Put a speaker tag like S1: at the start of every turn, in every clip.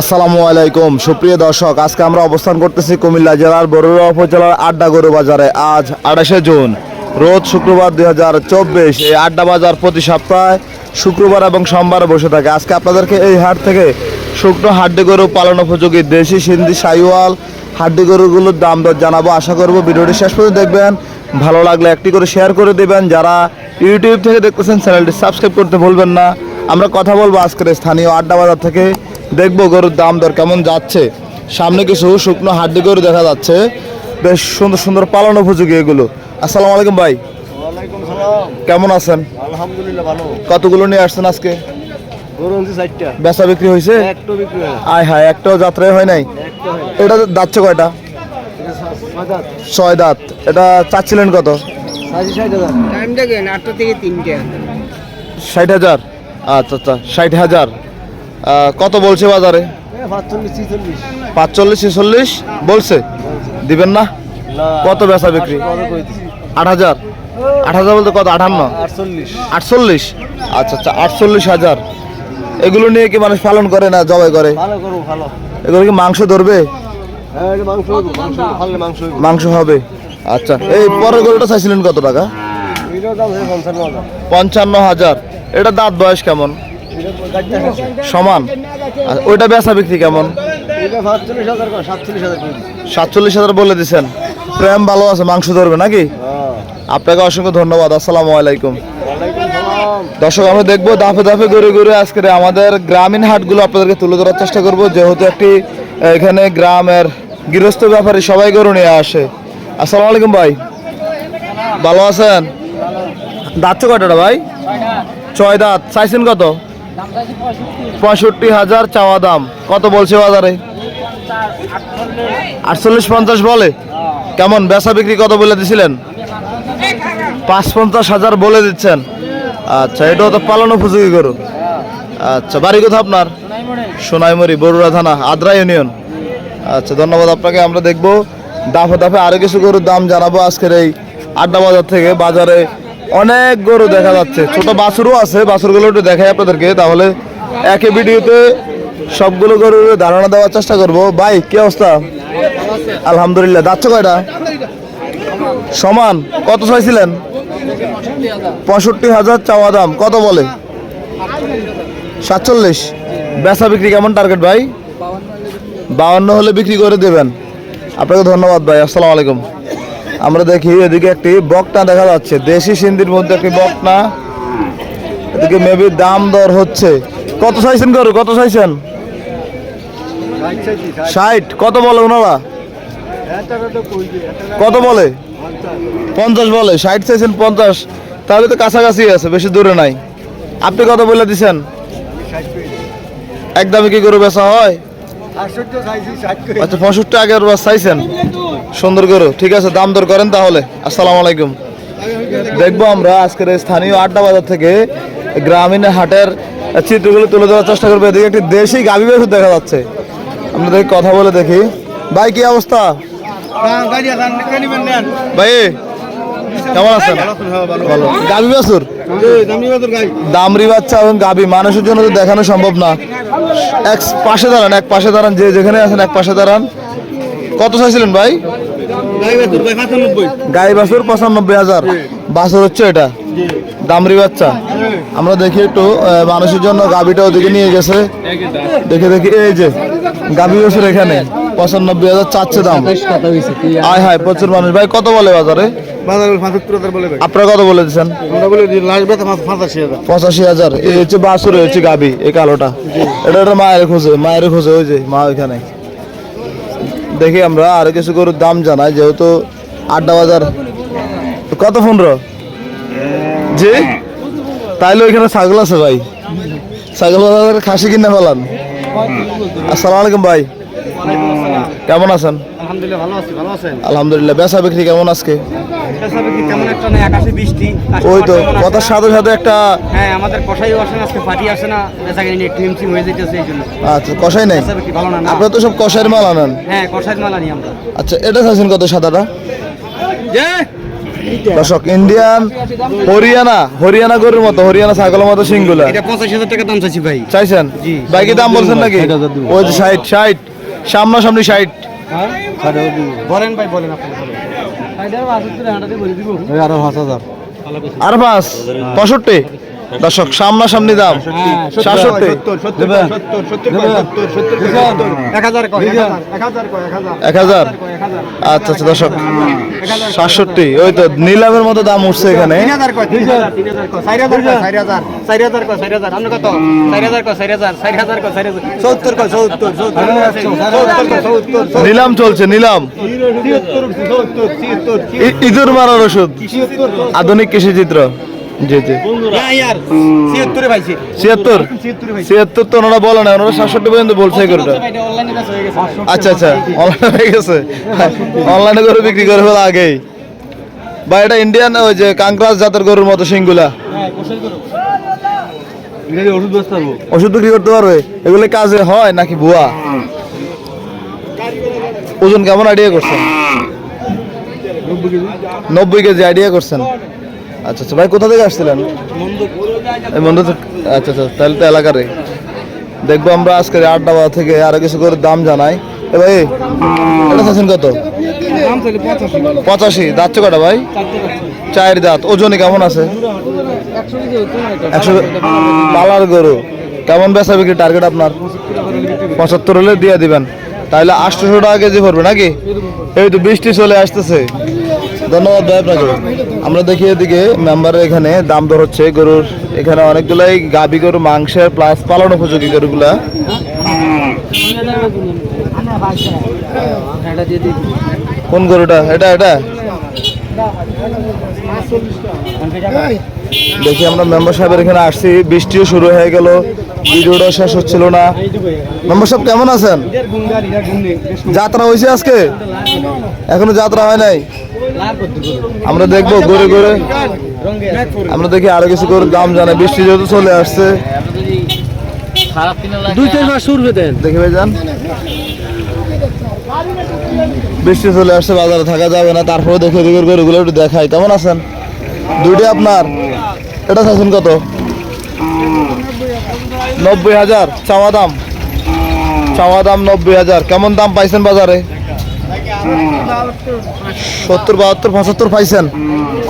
S1: আসসালামু আলাইকুম, সুপ্রিয় দর্শক, আজকে আমরা অবস্থান করতেছি কুমিল্লা জেলার বরুড়া উপজেলার আড্ডা গরু বাজারে। আজ আঠাশে জুন, রোজ শুক্রবার দুই হাজার চব্বিশ। এই আড্ডা বাজার প্রতি সপ্তাহে শুক্রবার এবং সোমবার বসে থাকে। আজকে আপনাদেরকে এই হাট থেকে শুকনো হাড্ডি গরু পালন উপযোগী দেশি সিন্ধি সাইওয়াল হাড্ডি গরুগুলোর দাম দর জানাব। আশা করব ভিডিওটি শেষ পর্যন্ত দেখবেন। ভালো লাগলে একটি করে শেয়ার করে দেবেন। যারা ইউটিউব থেকে দেখতেছেন চ্যানেলটি সাবস্ক্রাইব করতে ভুলবেন না। আমরা কথা বলব আজকের স্থানীয় আড্ডা বাজার থেকে। দেখব গরুর দাম দর কেমন যাচ্ছে। সামনে কিছু শুকনো হাড্ডি গরু দেখা যাচ্ছে। বেশ সুন্দর সুন্দর পালন উপযোগী এগুলো। আসসালামু আলাইকুম ভাই। কেমন আছেন?
S2: আলহামদুলিল্লাহ ভালো।
S1: কতগুলো নিয়ে আসছেন আজকে? বেচা বিক্রি হয়েছে?
S2: একটা বিক্রি হয়।
S1: আয় হায় একটাও যাত্রায় হয় নাই? এটা যাচ্ছে কয়টা? ছয় দাঁত। এটা চাচ্ছিলেন কত?
S2: ষাট হাজার।
S1: আচ্ছা আচ্ছা ষাট হাজার। কত বলছে বাজারে?
S2: পাঁচচল্লিশ ছিচল্লিশ।
S1: পাঁচচল্লিশ ছেচল্লিশ? বলছে? দিবেন না? কত বেচা বিক্রি? আট হাজার? আট হাজার বলতে কত? আটান্ন?
S2: আটচল্লিশ।
S1: আটচল্লিশ? আচ্ছা আচ্ছা আটচল্লিশ হাজার। এগুলো নিয়ে কি মানুষ পালন করে না জবাই করে? এগুলো কি মাংস ধরবে?
S2: হ্যাঁ মাংস
S1: হবে আচ্ছা এই পরের গরুটা চাইছিলেন কত টাকা?
S2: পঞ্চান্ন হাজার।
S1: এটা দাঁত বয়স কেমন। সমান। আর ওইটা বেচা বিক্রি কেমন?
S2: সাতচল্লিশ হাজার
S1: বলে দিছেন। প্রেম ভালো আছে মাংস ধরবে নাকি?
S2: হ্যাঁ।
S1: আপনাকে অসংখ্য ধন্যবাদ আসসালামু আলাইকুম। দর্শক, আমরা দেখব দাফে দাফে ঘুরে ঘুরে আজকের আমাদের গ্রামীণ হাটগুলো আপনাদেরকে তুলে ধরার চেষ্টা করব। যেহেতু একটি, এখানে গ্রামের গৃহস্থ ব্যাপারে সবাই গরু নিয়ে আসে। আসসালামু আলাইকুম ভাই। ভালো আছেন? দাঁতছে কয়টা ভাই? ছয় দাঁত। চাইছেন কত? পঁয়ষট্টি হাজার চাওয়া দাম। কত বলছে বাজারে? আটচল্লিশ পঞ্চাশ বলে? কেমন? বেচা বিক্রি কত বলে দিছিলেন? পাঁচ পঞ্চাশ হাজার বলে দিচ্ছেন। আচ্ছা এটাও তো পালন উপযোগী গরু। আচ্ছা বাড়ি কোথা আপনার? সোনাইমুড়ি, বরুড়া থানা, আদ্রা ইউনিয়ন। আচ্ছা ধন্যবাদ আপনাকে, আমরা দেখব দাফে দাফে আরও কিছু গরুর দাম জানাব আজকের এই আড্ডা বাজার থেকে। বাজারে অনেক গরু দেখা যাচ্ছে। ছোট বাছুরও আছে, বাছুরগুলো একটু দেখাই আপনাদেরকে। তাহলে একই ভিডিওতে সবগুলো গরুর ধারণা দেওয়ার চেষ্টা করব। ভাই, কি অবস্থা? আলহামদুলিল্লাহ, যাচ্ছে কয়টা? সমান, কত চাইছিলেন পঁয়ষট্টি হাজার চাওয়া দাম। কত বলে? সাতচল্লিশ। বেচা বিক্রি কেমন টার্গেট ভাই? বাউন্ন হলে বিক্রি করে দেবেন। আপনাকে ধন্যবাদ ভাই, আসসালামু আলাইকুম। আমরা দেখি এদিকে একটি বকনা দেখা যাচ্ছে। দেশি সিন্ধির মধ্যে একটি বকনা। এদিকে মেবি দাম দর হচ্ছে। কত চাইছেন গরু? কত চাইছেন? ষাট। কত বলে ওনারা? কত বলে? পঞ্চাশ বলে। ষাট চাইছেন পঞ্চাশ। তাহলে তো কাছাকাছি আছে বেশি দূরে নাই। আপনি কত বলে দিছেন? একদমই কি গরু বেচা হয়? আচ্ছা পঁয়ষট্টি আগের চাইছেন। সুন্দর গরু ঠিক আছে দাম দর করেন তাহলে। আসসালামু আলাইকুম। দেখব আমরা আজকের স্থানীয় আড্ডা বাজার থেকে গ্রামীণ হাটের চিত্রগুলো তুলে ধরার চেষ্টা করব। এদিকে একটি দেশি গাভী বেশ দেখা যাচ্ছে। আমরা দেখি কথা বলে দেখি। ভাই কি অবস্থা? ভাই কেমন আছেন? ভালো। গাভী বাছুর? দামরি বাচ্চা এবং গাভী মানুষের জন্য তো দেখানো সম্ভব না। এক পাশে দাঁড়ান এক পাশে দাঁড়ান যে যেখানে আছেন এক পাশে দাঁড়ান। কত চাইছিলেন ভাই? গাই বাছুর পঁচানব্বই। হাজার। বাছুর হচ্ছে এটা? দামরি বাচ্চা। আমরা দেখি একটু মানুষের জন্য গাভীটা ওদিকে নিয়ে গেছে। দেখে দেখি এই যে গাভী বাছুর এখানে। পঁচানব্বই হাজার চাচ্ছে দাম। আয় হায় প্রচুর মানুষ। ভাই কত বলে বাজারে? আপনারা কত বলে দিচ্ছেন? পঁচাশি হাজার। এই হচ্ছে হচ্ছে গাবি এই কালোটা। এটা একটা মায়ের খোঁজে মায়ের খোঁজে ওই যে মা ওইখানে। দেখি আমরা আর কিছু গরুর দাম জানাই যেহেতু আড্ডা বাজার। কত পনেরো? জি? তাইলে ওইখানে ছাগল আছে ভাই। ছাগল বাজারে খাসি কিনে ফেলান। আসসালামু আলাইকুম ভাই। কেমন আছেন?
S2: আলহামদুলিল্লাহ ভালো আছি ভালো আছেন?
S1: আলহামদুলিল্লাহ বেচা বিক্রি কেমন আজকে?
S2: কেমন একটা নেই আকাশে বৃষ্টি
S1: ওই তো? কথার সাথে সাথে একটা
S2: হ্যাঁ আমাদের কষাইও আসে না আজকে আসে না বেচা কিনে একটু হিমশিম হয়ে এই জন্য।
S1: আচ্ছা কষাই নাই?
S2: বেচা বিক্রি ভালো না
S1: আপনারা তো সব কষাইয়ের মাল আনেন।
S2: হ্যাঁ মাল আনি আমরা।
S1: আচ্ছা এটা চাইছেন কত সাদাটা? দর্শক ইন্ডিয়ান হরিয়ানা হরিয়ানা গরুর মতো হরিয়ানা ছাগলের মতো সিংগুলা
S2: এটা পঁচাশি হাজার টাকা দাম চাইছি ভাই।
S1: চাইছেন?
S2: জি।
S1: বাইকে দাম বলছেন নাকি? ওই ষাট ষাট। সামনাসামনি ষাট
S2: বলেন ভাই বলেন আরও
S3: আর পাঁচ?
S1: পঁয়ষট্টি? দর্শক সামনাসামনি দাম সাতষট্টি
S2: এক হাজার
S1: আচ্ছা আচ্ছা দর্শক সাতষট্টি ওই তো নিলামের মতো দাম উঠছে এখানে নিলাম চলছে নিলাম ইঁদুর মারার ওষুধ আধুনিক কৃষি চিত্র জি জি।
S2: ছিয়াত্তরে পাইছি
S1: ছিয়াত্তর? তো ওনারা বলে না ওনারা সাতষট্টি পর্যন্ত বলছে গরুটা।
S2: অনলাইনে কাজ হয়ে গেছে।
S1: আচ্ছা আচ্ছা অনলাইনে হয়ে গেছে। অনলাইনে করে বিক্রি করে ফেলা আগেই। বা এটা ইন্ডিয়ান ওই যে কাঙ্করাজ জাতের গরুর মতো সিংগুলা
S3: ওষুধ ব্যস্ত
S1: ওষুধ বিক্রি করতে পারবে? এগুলো কাজে হয় নাকি ভুয়া? ওজন কেমন আইডিয়া করছেন? নব্বই কেজি। আইডিয়া করছেন। আচ্ছা আচ্ছা। ভাই, কোথা থেকে আসছিলেন? মন্দ আচ্ছা আচ্ছা তাহলে তো এলাকারে দেখব আমরা আজকে আড্ডা বাজার থেকে আরও কিছু করে দাম জানাই। এ ভাই, এটা কত? পঁচাশি। দাঁতছে কটা ভাই? চায়ের দাঁত। ওজনে কেমন আছে? একশো পালার গরু। কেমন বেচা বিক্রি টার্গেট আপনার? পঁচাত্তর হলে দিয়ে দিবেন। তাহলে আটশোশো টাকা কেজি পড়বে নাকি? এই তো বৃষ্টি চলে আসতেছে। ধন্যবাদ ভাই আপনাকে। আমরা দেখি এদিকে মেম্বারের এখানে, দাম দর হচ্ছে গরুর। এখানে অনেকগুলাই গাবি গরু, মাংসের প্লাস পালন উপযোগী গরুগুলা। কোন গরুটা? এটা এটা? দেখি আমরা মেম্বার সাহেবের এখানে আসছি, বৃষ্টিও শুরু হয়ে গেল। ভিডিওটা শেষ হচ্ছিল না। মেম্বার সাহেব কেমন আছেন? যাত্রা হয়েছে আজকে? এখনও যাত্রা হয় নাই? আমরা দেখব ঘুরে ঘুরে। আমরা দেখি আরও কিছু করে দাম জানে। বৃষ্টি যেহেতু চলে আসছে।
S3: দুই চার মাস শুরু দেন
S1: দেখে যান বৃষ্টি চলে আসছে বাজারে থাকা যাবে না। তারপরে দেখে দেখে গরুগুলো একটু দেখাই। কেমন আছেন? দুইটা আপনার? এটা চাচ্ছেন কত? নব্বই হাজার, চাওয়া দাম। চাওয়া দাম নব্বই হাজার। কেমন দাম পাইছেন বাজারে? সত্তর, বাহাত্তর, পঁচাত্তর পাইছেন।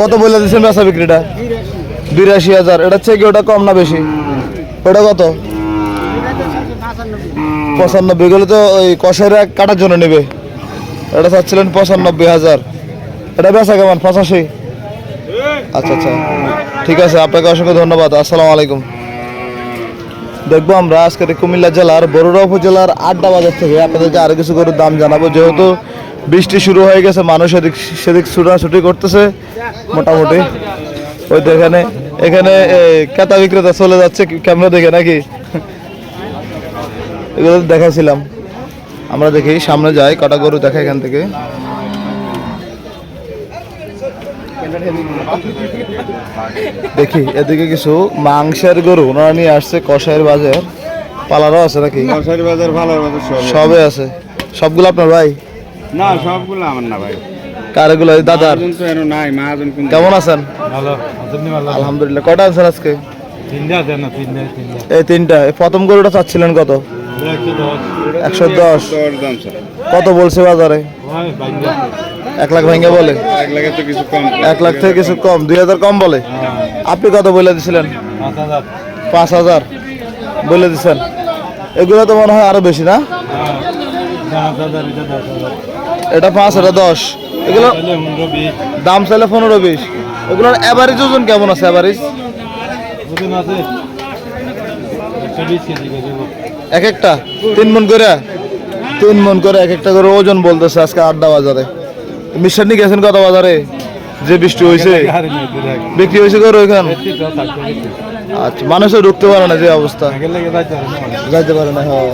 S1: কত বলে দিচ্ছেন বেচা বিক্রিটা? বিরাশি হাজার। এটা চেয়ে ওটা কম না বেশি? ওটা কত? পঁচানব্বই। গুলো তো ওই কষাইরা কাটার জন্য নেবে। এটা চাচ্ছিলেন পঁচানব্বই হাজার। এটা বেচা কেমন? পঁচাশি? আচ্ছা আচ্ছা। ঠিক আছে, আপনাকে অসংখ্য ধন্যবাদ। আসসালামু আলাইকুম। দেখব আমরা আজকের কুমিল্লা জেলার বরুড়া উপজেলার আড্ডা বাজার থেকে। আপনাদেরকে আরও কিছু গরুর দাম জানাব, যেহেতু বৃষ্টি শুরু হয়ে গেছে, মানুষ এদিক সেদিক ছুটাছুটি করতেছে মোটামুটি। ওই তো এখানে এখানে ক্রেতা বিক্রেতা চলে যাচ্ছে ক্যামেরা দেখে নাকি? এগুলো দেখাছিলাম আমরা দেখি, সামনে যাই, কটা গরু দেখা এখান থেকে। দেখি এদিকে কিছু মাংসের গরু ওনারা নিয়ে আসছে কষাইয়ের বাজার। পালারও আছে নাকি?
S4: বাজার বাজার সবে
S1: আছে। সবগুলো আপনার ভাই?
S4: না সবগুলো আমার না ভাই।
S1: কার এগুলো দাদার?
S4: মাহাজন তো এর নাই মাহাজন
S1: কেমন আছেন?
S3: ভালো
S1: আলহামদুলিল্লাহ। কটা আছেন আজকে এই তিনটা। এই প্রথম গরুটা চাচ্ছিলেন কত?
S3: একশো দশ।
S1: কত বলছে বাজারে? এক লাখ ভেঙে বলে।
S4: এক লাখে
S1: থেকে কিছু কম দুই হাজার কম বলে। আপনি কত বলে দিছিলেন?
S3: পাঁচ হাজার।
S1: বলে দিচ্ছেন এগুলো তো মনে হয় আরও বেশি না?
S3: এটা দশ হাজার।
S1: পাঁচ এটা দশ। এগুলো দাম চাইলে পনেরো বিশ। এগুলোর অ্যাভারেজ ওজন কেমন আছে অ্যাভারেজ এক একটা? তিন মন করে? তিন মন করে এক একটা করে ওজন বলতেছে আজকে আড্ডা বাজারে। নিয়ে গেছেন কত বাজারে? যে বৃষ্টি হয়েছে বিক্রি হয়েছে করে ওইখান আচ্ছা মানুষও ঢুকতে পারে না যে অবস্থা।
S3: যাইতে
S1: পারে না হ্যাঁ।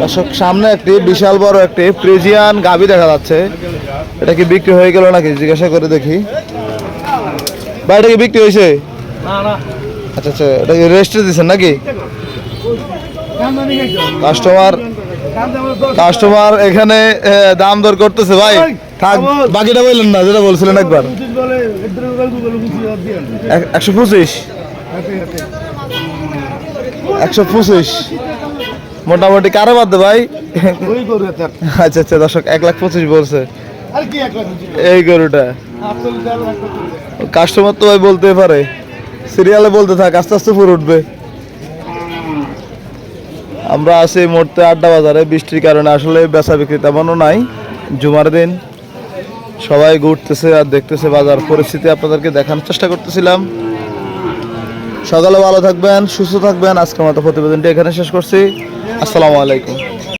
S1: দর্শক, সামনে একটি বিশাল বড় একটি প্রেজিয়ান গাবি দেখা যাচ্ছে। এটা কি বিক্রি হয়ে গেল নাকি? জিজ্ঞাসা করে দেখি। ভাই, এটা কি বিক্রি হয়েছে আচ্ছা আচ্ছা এটা কি রেস্টে দিচ্ছেন নাকি? কাস্টমার কাস্টমার এখানে দাম দর করতেছে, ভাই। থাক বাকিটা বললেন না যেটা বলছিলেন একবার। এক- একশো পঁচিশ। একশো পঁচিশ। মোটামুটি কারও বাদ ভাই? আচ্ছা আচ্ছা দর্শক এক লাখ পঁচিশ বলছে। এই গরুটা। কাস্টমার তো ভাই বলতে পারে। সিরিয়ালে বলতে থাক আস্তে আস্তে ফুর উঠবে। আমরা আছি এই মুহূর্তে আড্ডা বাজারে বৃষ্টির কারণে আসলে বেচা বিক্রি তেমনও নাই। জুমার দিন সবাই ঘুরতেছে আর দেখতেছে বাজার পরিস্থিতি আপনাদেরকে দেখানোর চেষ্টা করতেছিলাম। সকালে ভালো থাকবেন, সুস্থ থাকবেন। আজকের মতো প্রতিবেদনটি এখানে শেষ করছি। আসসালামু আলাইকুম।